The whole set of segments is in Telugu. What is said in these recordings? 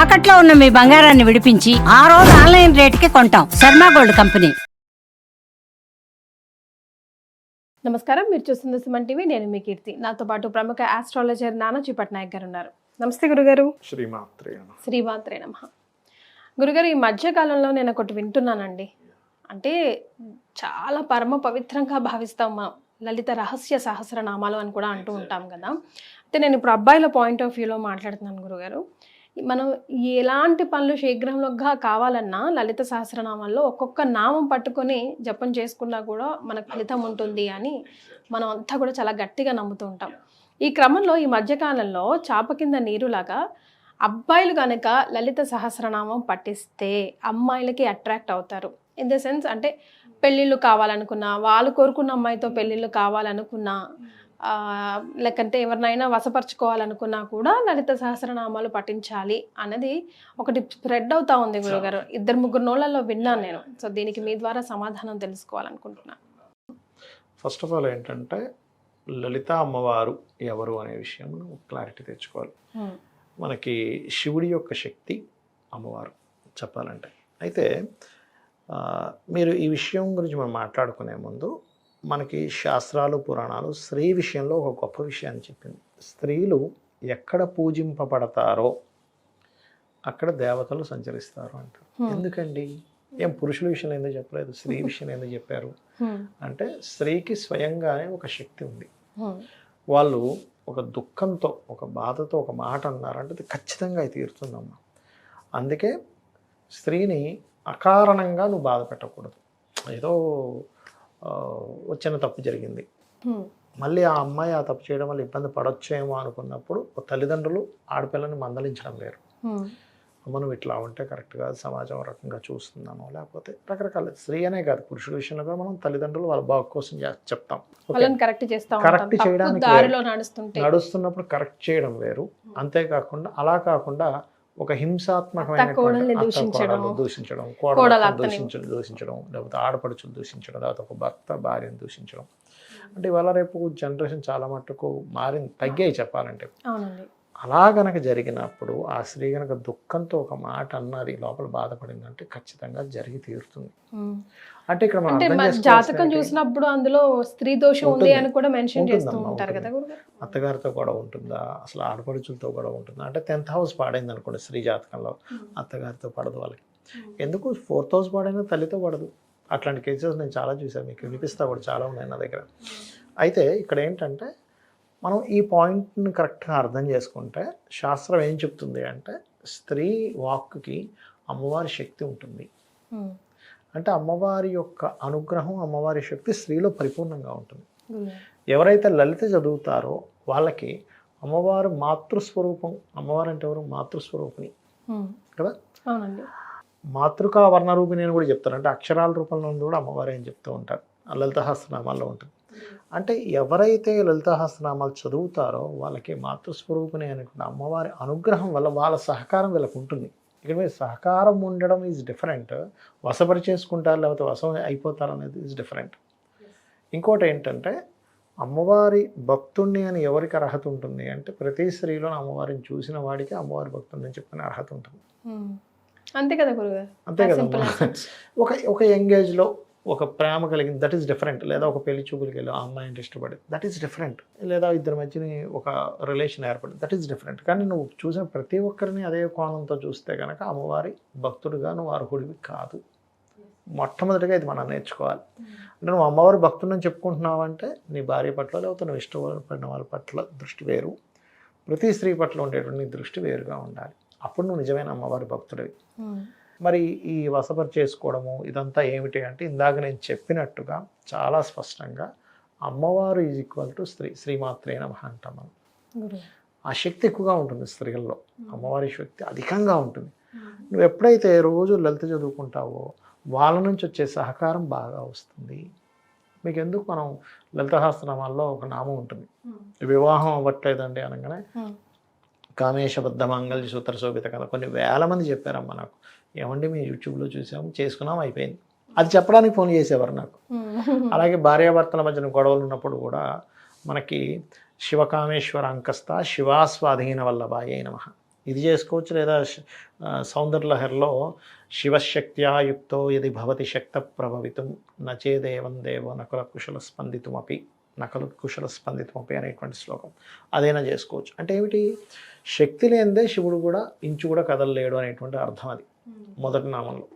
తాకట్లో ఉన్న మీ బంగారాన్ని విడిపించి ఆ రోజు ఆన్లైన్ రేటుకి కొంటాం. Sharma gold company. నమస్కారం. మీరు చూస్తుంది సుమన్ టీవీ నేను మీ కీర్తి. నాతో పాటు ప్రముఖ ఆస్ట్రాలజర్ నానాజీ పట్నాయక్ గారు ఉన్నారు. నమస్తే గురుగారు. శ్రీమాత్రే నమః. శ్రీమాత్రే నమ. గురుగారు ఈ మధ్యకాలంలో నేను ఒకటి వింటున్నానండి. అంటే చాలా పరమ పవిత్రంగా భావిస్తాం మా లలిత రహస్య సహస్రనామాలు అని కూడా అంటూ ఉంటాం కదా. అయితే నేను ఇప్పుడు అబ్బాయిల పాయింట్ ఆఫ్ వ్యూలో మాట్లాడుతున్నాను గురుగారు. మనం ఎలాంటి పనులు శీఘ్రంగా కావాలన్నా లలిత సహస్రనామాల్లో ఒక్కొక్క నామం పట్టుకొని జపం చేసుకున్నా కూడా మనకు ఫలితం ఉంటుంది అని మనం అంతా కూడా చాలా గట్టిగా నమ్ముతూ ఉంటాం ఈ క్రమంలో ఈ మధ్యకాలంలో చాప కింద నీరులాగా అబ్బాయిలు కనుక లలిత సహస్రనామం పట్టిస్తే అమ్మాయిలకి అట్రాక్ట్ అవుతారు. ఇన్ ద సెన్స్ అంటే పెళ్ళిళ్ళు కావాలనుకున్నా వాళ్ళు కోరుకున్న అమ్మాయితో పెళ్ళిళ్ళు కావాలనుకున్నా లేకంటే ఎవరినైనా వశపరచుకోవాలనుకున్నా కూడా లలిత సహస్రనామాలు పఠించాలి అన్నది ఒకటి స్ప్రెడ్ అవుతా ఉంది గురుగారు. ఇద్దరు ముగ్గురు నోళ్ళల్లో విన్నాను నేను. సో దీనికి మీ ద్వారా సమాధానం తెలుసుకోవాలనుకుంటున్నాను ఫస్ట్ ఆఫ్ ఆల్ ఏంటంటే లలిత అమ్మవారు ఎవరు అనే విషయం క్లారిటీ తెచ్చుకోవాలి. మనకి శివుడి యొక్క శక్తి అమ్మవారు చెప్పాలంటే. అయితే మీరు ఈ విషయం గురించి మనం మాట్లాడుకునే ముందు మనకి శాస్త్రాలు పురాణాలు స్త్రీ విషయంలో ఒక గొప్ప విషయాన్ని చెప్పింది. స్త్రీలు ఎక్కడ పూజింపబడతారో అక్కడ దేవతలు సంచరిస్తారు అంటారు. ఎందుకండి? ఏం పురుషుల విషయంలో ఎందుకు చెప్పలేదు? స్త్రీ విషయంలో ఎందుకు చెప్పారు? అంటే స్త్రీకి స్వయంగానే ఒక శక్తి ఉంది. వాళ్ళు ఒక దుఃఖంతో ఒక బాధతో ఒక మాట అన్నారంటే అది ఖచ్చితంగా అది తీరుతుందమ్మా. అందుకే స్త్రీని అకారణంగా నువ్వు బాధ పెట్టకూడదు. ఏదో వచ్చిన తప్పు జరిగింది. మళ్ళీ ఆ అమ్మాయి ఆ తప్పు చేయడం వల్ల ఇబ్బంది పడొచ్చేమో అనుకున్నప్పుడు తల్లిదండ్రులు ఆడపిల్లని మందలించడం వేరు. నువ్వు ఇట్లా ఉంటే కరెక్ట్గా సమాజం రకంగా చూస్తున్నాము లేకపోతే రకరకాల స్త్రీ అనే కాదు పురుషుల విషయంలో కూడా మనం తల్లిదండ్రులు వాళ్ళ బాగు కోసం చెప్తాం. కరెక్ట్ చేస్తా తప్పు చేయడానికి నడుస్తున్నప్పుడు కరెక్ట్ చేయడం వేరు. అంతేకాకుండా అలా కాకుండా ఒక హింసాత్మకమైన అత్త కోడల్ని దూషించడం. దూషించడం. దూషించడం దూషించడం లేకపోతే ఆడపడుచులు దూషించడం లేకపోతే ఒక భర్త భార్యను దూషించడం అంటే ఇవాళ రేపు జనరేషన్ చాలా మట్టుకు మారింది తగ్గాయి చెప్పాలంటే అలా గనక జరిగినప్పుడు ఆ స్త్రీ గనక దుఃఖంతో ఒక మాట అన్నది లోపల బాధపడిందంటే ఖచ్చితంగా జరిగి తీరుతుంది. అంటే ఇక్కడ మనం జాతకం? చూసినప్పుడు అందులో స్త్రీ దోషం ఉంది. అని కూడా మెన్షన్ చేస్తూ ఉంటారు కదా అత్తగారితో గొడవ ఉంటుందా? అసలు ఆడపడుచులతో గొడవ ఉంటుందా? అంటే టెన్త్ హౌస్ పాడైంది అనుకోండి స్త్రీ జాతకంలో. అత్తగారితో పడదు వాళ్ళకి. ఎందుకు ఫోర్త్ హౌస్ పాడైనా తల్లితో పడదు. అట్లాంటి కేసెస్ నేను చాలా చూసాను మీకు వినిపిస్తా కూడా చాలా ఉన్నాయి నా దగ్గర. అయితే ఇక్కడ ఏంటంటే మనం ఈ పాయింట్ని కరెక్ట్గా అర్థం చేసుకుంటే శాస్త్రం ఏం చెప్తుంది అంటే స్త్రీ వాక్కి అమ్మవారి శక్తి ఉంటుంది. ఉమ్. అంటే అమ్మవారి యొక్క అనుగ్రహం అమ్మవారి శక్తి స్త్రీలో పరిపూర్ణంగా ఉంటుంది. గురుగారు. ఎవరైతే లలిత చదువుతారో వాళ్ళకి అమ్మవారు మాతృస్వరూపం అమ్మవారు అంటే ఎవరు? మాతృస్వరూపిణి. ఉమ్. కదా? మాతృకా వర్ణరూపిణి అని కూడా చెప్తారు. అంటే అక్షరాల రూపంలో కూడా అమ్మవారే అని చెప్తూ ఉంటారు? ఆ లలితహాస్త్రనామాల్లో ఉంటుంది. అంటే ఎవరైతే లలితహాస్త్రనామాలు చదువుతారో వాళ్ళకి మాతృస్వరూపిణి అనుకున్న అమ్మవారి అనుగ్రహం వల్ల వాళ్ళ సహకారం వీళ్ళకి ఉంటుంది. ఇక్కడ మీరు సహకారం ఉండడం ఈజ్ డిఫరెంట్ వశపరిచేసుకుంటారు లేకపోతే వశం అయిపోతారు అనేది ఈజ్ డిఫరెంట్ ఇంకోటి ఏంటంటే అమ్మవారి భక్తుణ్ణి అని ఎవరికి అర్హత ఉంటుంది అంటే ప్రతి స్త్రీలో అమ్మవారిని చూసిన వాడికి అమ్మవారి భక్తుడిని చెప్పుకునే అర్హత ఉంటుంది. అంతే కదా గురుగారు. అంతే కదా. ఒక ఒక యంగ్ ఏజ్లో ఒక ప్రేమ కలిగింది. దట్ ఈస్ డిఫరెంట్ లేదా ఒక పెళ్ళి చూపులకి వెళ్ళి ఆ అమ్మాయి అంటే ఇష్టపడి దట్ ఈస్ డిఫరెంట్ లేదా ఇద్దరి మధ్యని ఒక రిలేషన్ ఏర్పడి దట్ ఈస్ డిఫరెంట్ కానీ నువ్వు చూసిన ప్రతి ఒక్కరిని అదే కోణంతో చూస్తే కనుక అమ్మవారి భక్తుడుగా నువ్వు అర్హుడివి కాదు. మొట్టమొదటిగా ఇది మనం నేర్చుకోవాలి. అంటే నువ్వు అమ్మవారి భక్తుడిని చెప్పుకుంటున్నావు అంటే నీ భార్య పట్ల లేకపోతే నువ్వు ఇష్టపడిన వాళ్ళ పట్ల దృష్టి వేరు. ప్రతి స్త్రీ పట్ల ఉండేటువంటి నీ దృష్టి వేరుగా ఉండాలి. అప్పుడు నువ్వు నిజమైన అమ్మవారి భక్తుడివి. Hmm. మరి ఈ వసపరి చేసుకోవడము ఇదంతా ఏమిటి అంటే ఇందాక నేను చెప్పినట్టుగా చాలా స్పష్టంగా అమ్మవారు ఈజ్ ఈక్వల్ టు స్త్రీ శ్రీమాత్రే నమ అంటాం మనం. ఆ శక్తి ఎక్కువగా ఉంటుంది స్త్రీల్లో. అమ్మవారి శక్తి అధికంగా ఉంటుంది. నువ్వు ఎప్పుడైతే రోజు లలిత చదువుకుంటావో వాళ్ళ నుంచి వచ్చే సహకారం బాగా వస్తుంది. మీకు ఎందుకు మనం లలితహాస్త్రనామాల్లో ఒక నామం ఉంటుంది. వివాహం అవ్వట్లేదండి అనగానే. కామేశబద్ధ మంగళ సూత్ర శోభిత కదా కొన్ని వేల మంది చెప్పారమ్మా నాకు. ఏమండి మేము యూట్యూబ్లో చూసాము చేసుకున్నాం అయిపోయింది. అది చెప్పడానికి ఫోన్ చేసేవారు నాకు. అలాగే భార్యాభర్తల మధ్యన గొడవలు ఉన్నప్పుడు కూడా మనకి శివకామేశ్వర అంకస్త శివాస్వాధీన వల్లభాయ నమ. ఇది చేసుకోవచ్చు లేదా సౌందర్యలహరిలో శివశక్త్యా యుక్తో ఇది భవతి శక్త ప్రభవితం నచేదేవం దేవో నకుల కుశల స్పందితుమపి. నకలు కుశల స్పందితుమపి అనేటువంటి శ్లోకం. అదైనా చేసుకోవచ్చు. అంటే ఏమిటి? శక్తి లేనిదే శివుడు కూడా ఇంచు కూడా కదలలేడు అనేటువంటి అర్థం అది. మొదటి నామంలో.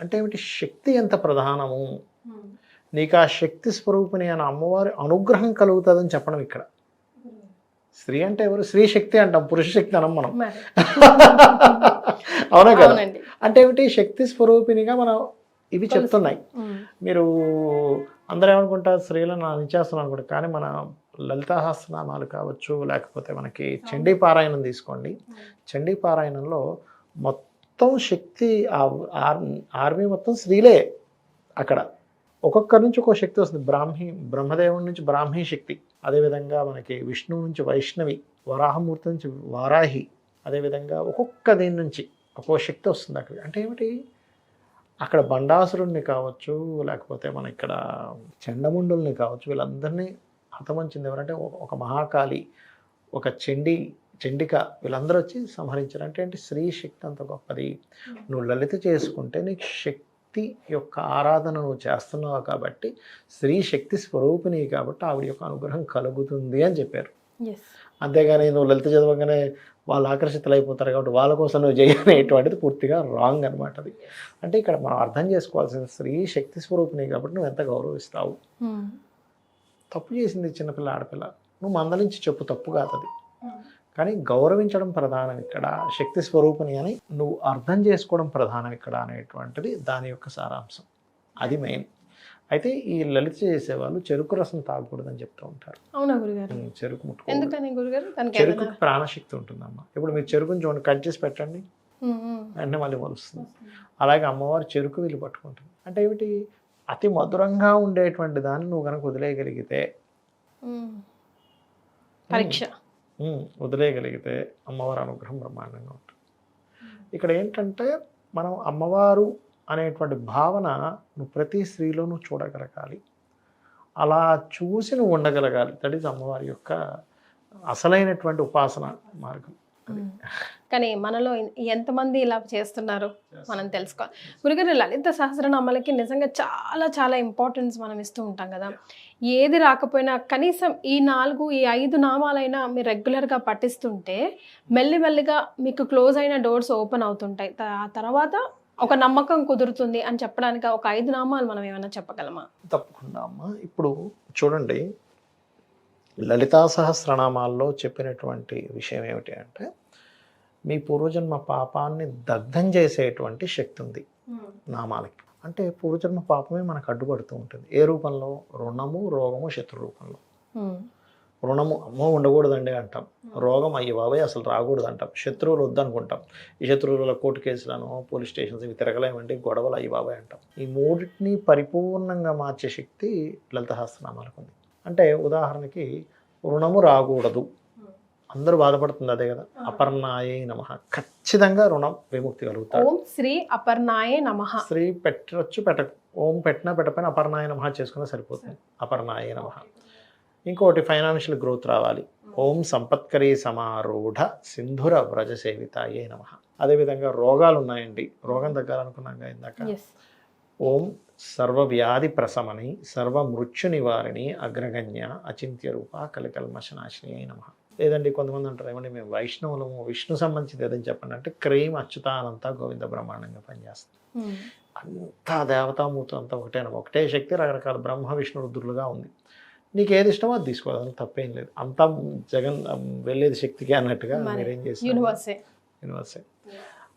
అంటే ఏమిటి? శక్తి ఎంత ప్రధానము? నీకు ఆ శక్తి స్వరూపిణి అని అమ్మవారి అనుగ్రహం కలుగుతుందని చెప్పడం ఇక్కడ. స్త్రీ అంటే ఎవరు? స్త్రీ శక్తి అంటాం పురుష శక్తి అనం మనం. అవునా కదా? అంటే ఏమిటి? శక్తి స్వరూపిణిగా మనం ఇవి చెప్తున్నాయి. మీరు అందరూ ఏమనుకుంటారు స్త్రీలను నిచేస్తున్నాను అనుకుంటారు కానీ మన లలితాహాస్యనామాలు కావచ్చు లేకపోతే మనకి చండీ పారాయణం తీసుకోండి. చండీ పారాయణంలో మొత్తం శక్తి ఆర్మీ మొత్తం స్త్రీలే అక్కడ. ఒక్కొక్కరి నుంచి ఒక్కొక్క శక్తి వస్తుంది. బ్రాహ్మీ బ్రహ్మదేవుడి నుంచి బ్రాహ్మీ శక్తి అదేవిధంగా మనకి విష్ణువు నుంచి వైష్ణవి వరాహమూర్తి నుంచి వారాహి అదేవిధంగా ఒక్కొక్క దీని నుంచి ఒక్కొక్క శక్తి వస్తుంది అక్కడ. అంటే ఏమిటి? అక్కడ బండాసురుణ్ణి కావచ్చు లేకపోతే మన ఇక్కడ చండముండుల్ని కావచ్చు వీళ్ళందరినీ హతమంచింది ఎవరంటే ఒక- మహాకాళి ఒక చండి చండిక వీళ్ళందరూ వచ్చి సంహరించారు. అంటే ఏంటి? స్త్రీ శక్తి అంత గొప్పది. నువ్వు లలిత చేసుకుంటే నీకు శక్తి యొక్క ఆరాధన నువ్వు చేస్తున్నావు కాబట్టి స్త్రీ శక్తి స్వరూపిణి కాబట్టి ఆవిడ యొక్క అనుగ్రహం కలుగుతుంది అని చెప్పారు. అంతేగాని నువ్వు లలిత చదవగానే వాళ్ళు ఆకర్షితులు అయిపోతారు కాబట్టి వాళ్ళ కోసం నువ్వు చేయనేటువంటిది పూర్తిగా రాంగ్ అనమాట అది. అంటే ఇక్కడ మనం అర్థం చేసుకోవాల్సిన స్త్రీ శక్తి స్వరూపిణి కాబట్టి నువ్వు ఎంత గౌరవిస్తావు? ఉమ్. తప్పు చేసింది చిన్నపిల్ల ఆడపిల్ల. నువ్వు మందలించి చెప్పు తప్పు కాదు అది. కానీ గౌరవించడం ప్రధానం ఇక్కడ. శక్తి స్వరూపిణి అని నువ్వు అర్థం చేసుకోవడం ప్రధానం ఇక్కడ అనేటువంటిది దాని యొక్క సారాంశం. అది మెయిన్ అయితే ఈ లలిత చేసేవాళ్ళు చెరుకు రసం తాగకూడదని చెప్తూ ఉంటారు. అవునా గురుగారు? చెరుకు ముట్టుకో ఎందుకని గురుగారు? చెరుకు ప్రాణశక్తి ఉంటుందమ్మా. ఇప్పుడు మీరు చెరుకుని చూడండి కట్ చేసి పెట్టండి. వెంటనే మళ్ళీ మొలుస్తుంది. అలాగే అమ్మవారు చెరుకు వీళ్ళు పట్టుకుంటుంది. అంటే ఏమిటి? అతి మధురంగా ఉండేటువంటి దాన్ని నువ్వు కనుక వదిలేయగలిగితే. పరీక్ష. వదిలేయగలిగితే అమ్మవారి అనుగ్రహం బ్రహ్మాండంగా ఉంటుంది. ఇక్కడ ఏంటంటే మనం అమ్మవారు అనేటువంటి భావన నువ్వు ప్రతి స్త్రీలో నువ్వు చూడగలగాలి. అలా చూసి నువ్వు ఉండగలగాలి. దట్ ఈజ్ అమ్మవారి యొక్క అసలైనటువంటి ఉపాసన మార్గం. కానీ మనలో ఎంతమంది ఇలా చేస్తున్నారు మనం తెలుసుకోవాలి గురుగారు లలిత సహస్రనామాలకి నిజంగా చాలా చాలా ఇంపార్టెన్స్ మనం ఇస్తూ ఉంటాం కదా. ఏది రాకపోయినా కనీసం ఈ నాలుగు ఈ ఐదు నామాలైనా మీరు రెగ్యులర్గా పఠిస్తుంటే మెల్లిమెల్లిగా మీకు క్లోజ్ అయిన డోర్స్ ఓపెన్ అవుతుంటాయి. ఆ తర్వాత ఒక నమ్మకం కుదురుతుంది అని చెప్పడానికి? ఒక ఐదు నామాలు మనం ఏమైనా చెప్పగలమా? తప్పకుండా. అమ్మ ఇప్పుడు చూడండి లలితా సహస్రనామాల్లో చెప్పినటువంటి విషయం ఏమిటి అంటే మీ పూర్వజన్మ పాపాన్ని దగ్ధం చేసేటువంటి శక్తి ఉంది నామాలకి. అంటే పూర్వజన్మ పాపమే మనకు అడ్డుపడుతూ ఉంటుంది. ఏ రూపంలో? రుణము రోగము శత్రు రూపంలో. రుణము అమ్మో ఉండకూడదండి అంటాం. రోగం అయ్యి బాబాయ్ అసలు రాకూడదు అంటాం శత్రువులు వద్దనుకుంటాం. ఈ శత్రువుల కోర్టు కేసులను పోలీస్ స్టేషన్స్ ఇవి తిరగలేమంటే గొడవలు అయ్యి బాబాయ్ అంటాం. ఈ మూడింటిని పరిపూర్ణంగా మార్చే శక్తి లలితహాస్త్రనామాలకు ఉంది. అంటే ఉదాహరణకి రుణము రాకూడదు. అందరూ బాధపడుతుంది అదే కదా. అపర్ణాయే నమ. ఖచ్చితంగా రుణం విముక్తి కలుగుతాడు. ఓం శ్రీ అపర్ణాయే నమః. స్త్రీ పెట్టవచ్చు పెట్టక. ఓం పెట్టినా పెట్టకపోయినా అపర్ణాయ నమ చేసుకున్నా సరిపోతుంది. అపర్ణాయ నమ. ఇంకోటి ఫైనాన్షియల్ గ్రోత్ రావాలి. ఓం సంపత్కరీ సమారూఢ సింధుర వ్రజ సేవితాయే నమ. అదేవిధంగా రోగాలు ఉన్నాయండి రోగం తగ్గాలనుకున్నాం కదా ఇందాక. ఓం సర్వవ్యాధి ప్రశమని సర్వ మృత్యు నివారిణి అగ్రగణ్య అచింత్య రూప కలికల్మశనాశిని అయి నమ. లేదండి కొంతమంది అంటారు ఏమండి మేము వైష్ణవులము విష్ణు సంబంధించింది ఏదని చెప్పండి అంటే క్రీమ్ అచ్యుతానంత గోవింద బ్రహ్మాండంగా పనిచేస్తుంది. అంతా దేవతామూర్తి అంతా ఒకటేనా ఒకటే శక్తి రకరకాల బ్రహ్మ విష్ణు రుద్రులుగా ఉంది. నీకు ఏది ఇష్టమో అది తీసుకోవాలి తప్పేం లేదు. అంతా జగన్ వెళ్ళేది శక్తికి అన్నట్టుగా మరి చేస్తారు యూనివర్సే యూనివర్సే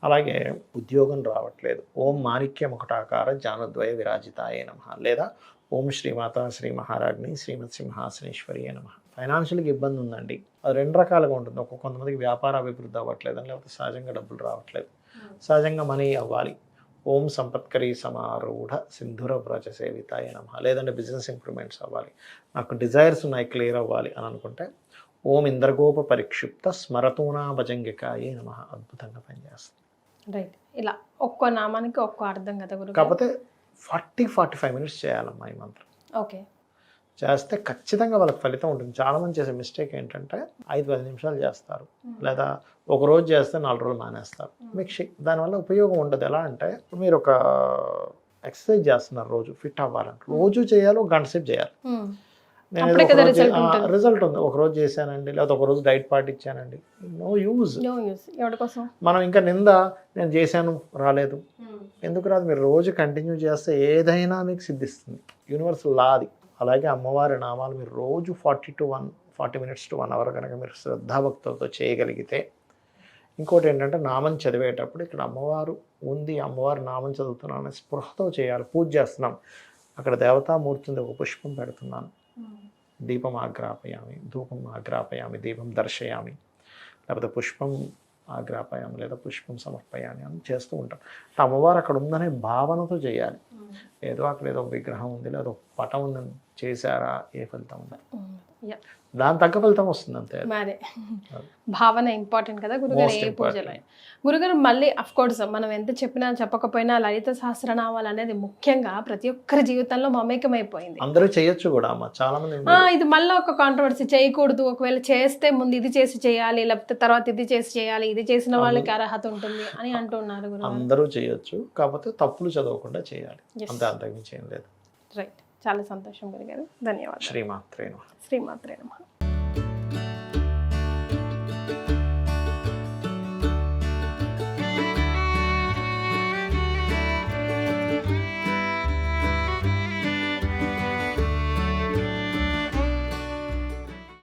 అలాగే ఉద్యోగం రావట్లేదు. ఓం మాణిక్యం ఒకటాకార జానద్వయ విరాజితాయే నమ. లేదా ఓం శ్రీమాత శ్రీ మహారాజ్ని శ్రీమత్ సింహాసనేశ్వరి నమ. ఫైనాన్షియల్గా ఇబ్బంది ఉందండి. అది రెండు రకాలుగా ఉంటుంది. ఒక్కొక్క కొంతమందికి వ్యాపార అభివృద్ధి అవ్వట్లేదు లేకపోతే సహజంగా డబ్బులు రావట్లేదు. సహజంగా మనీ అవ్వాలి. ఓం సంపత్కరీ సమారూఢ సింధుర వ్రజ సేవితాయ నమ. లేదంటే బిజినెస్ ఇంప్రూవ్మెంట్స్ అవ్వాలి. నాకు డిజైర్స్ ఉన్నాయి క్లియర్ అవ్వాలి అని అనుకుంటే ఓం ఇంద్రగోప పరిక్షిప్త స్మరతూనా భజంగికాయే నమ అద్భుతంగా పనిచేస్తుంది. రైట్ ఇలా ఒక్కో నామానికి ఒక్కో అర్థం కదా కాకపోతే ఫార్టీ ఫార్టీ ఫైవ్ మినిట్స్ చేయాలమ్మా ఈ మంత్రం. ఓకే చేస్తే ఖచ్చితంగా వాళ్ళకి ఫలితం ఉంటుంది. చాలా మంది చేసే మిస్టేక్ ఏంటంటే ఐదు పది నిమిషాలు చేస్తారు. లేదా ఒక రోజు చేస్తే నాలుగు రోజులు మానేస్తారు. మీకు దానివల్ల ఉపయోగం ఉండదు. ఎలా అంటే మీరు ఒక ఎక్సర్సైజ్ చేస్తున్నారు రోజు ఫిట్ అవ్వాలని. రోజు చేయాలి ఒక గంట సేపు చేయాలి. నేను. రిజల్ట్ ఉంది. ఒక రోజు చేశానండి లేదా ఒక రోజు డైట్ పాటించానండి. No use. మనం ఇంకా నింద నేను చేశాను రాలేదు. ఎందుకు రాదు? మీరు రోజు కంటిన్యూ చేస్తే ఏదైనా మీకు సిద్ధిస్తుంది. యూనివర్స్ లా అది అలాగే అమ్మవారి నామాలు మీరు రోజు forty to one forty minutes to one hour కనుక మీరు శ్రద్ధాభక్తులతో చేయగలిగితే ఇంకోటి ఏంటంటే నామం చదివేటప్పుడు ఇక్కడ అమ్మవారు ఉంది అమ్మవారి నామం చదువుతున్నాను స్పృహతో చేయాలి పూజ చేస్తున్నాం. అక్కడ దేవతామూర్తి ఉంది ఒక పుష్పం పెడుతున్నాను. దీపం ఆగ్రాపయామి ధూపం ఆగ్రాపయామి దీపం దర్శయామి లేకపోతే పుష్పం ఆగ్రాపయామి లేదా పుష్పం సమర్పయామి అని చేస్తూ ఉంటాం. అమ్మవారు అక్కడ ఉందనే భావనతో చేయాలి. ఏదో అక్కడ ఏదో ఒక విగ్రహం ఉంది లేదా పటం చేశారా? ఏ ఫలితం? ఉంది యా దాని తగ్గ ఫలితం వస్తుంది అంతే. మరే భావన ఇంపార్టెంట్ కదా గురుగారు ఏ పూజలో. గురుగారు మళ్ళీ అఫ్ కోర్స్ మనం ఎంత చెప్పినా చెప్పకపోయినా లలిత సహస్రనామాలు అనేది ముఖ్యంగా ప్రతి ఒక్కరి జీవితంలో మమేకమైపోయింది. అందరూ చేయొచ్చు కూడా అమ్మ. చాలా మంది ఇది మళ్ళీ ఒక కాంట్రవర్సీ చేయకూడదు. ఒకవేళ చేస్తే ముందు ఇది చేసి చేయాలి లేకపోతే తర్వాత ఇది చేసి చేయాలి ఇది చేసిన వాళ్ళకి అర్హత ఉంటుంది అని అంటున్నారు అందరూ చేయొచ్చు. కాకపోతే తప్పులు చదవకుండా చేయాలి. అంతే అంతకుమించి ఏం లేదు. రైట్ చాలా సంతోషం గురుగారు ధన్యవాదాలు. శ్రీమాత్రేను శ్రీమాత్రే నమః.